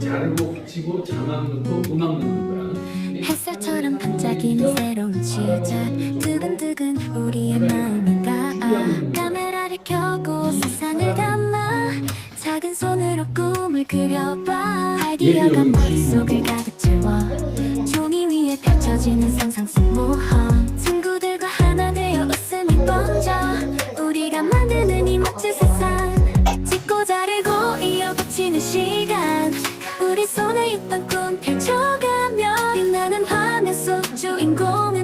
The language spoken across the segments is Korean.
자르고 붙이고 자막 넣고 음악 넣는 거야. 햇살처럼 반짝이는 새로운 시작. 두근두근 우리의 닿아 카메라를 켜고 세상을 담아 작은 손으로 꿈을 그려봐. 아이디어가 머릿속을 가득 채워. 종이 위에 펼쳐지는 상상 속 모험. 친구들과 하나 되어 웃음이 번져. 우리가 만드는 이 멋진 세상. 찍고 자르고 이어 붙이는 시간. 우리 손에 있던 꿈 펼쳐가며 빛나는 화면 속 주인공은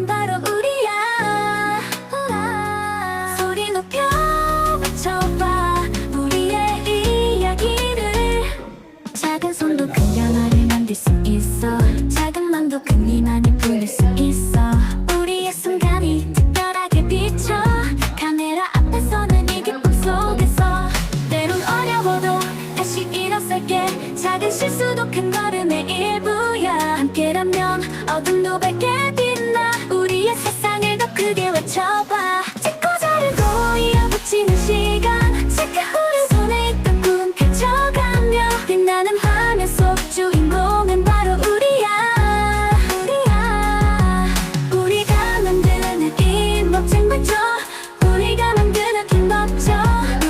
함께 작은 실수도 큰 걸음의 일부야. 함께라면 어둠도 밝게 빛나 우리의 세상을 더 크게 외쳐봐. 찍고 자르고 이어붙이는 시간. 체크 후에 손에 있던 꿈 펼쳐가며 빛나는 화면 속 주인공은 바로 우리야. 우리야. 우리가 만드는 이 멋진 발전 우리가 만드는 긴 법적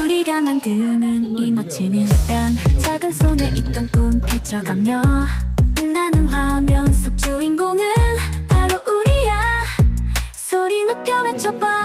우리가 만드는 이 멋진 일단 작은 손에 있던 꿈 펼쳐가며 나는 화면 속 주인공은 바로 우리야. 소리 높여 외쳐봐.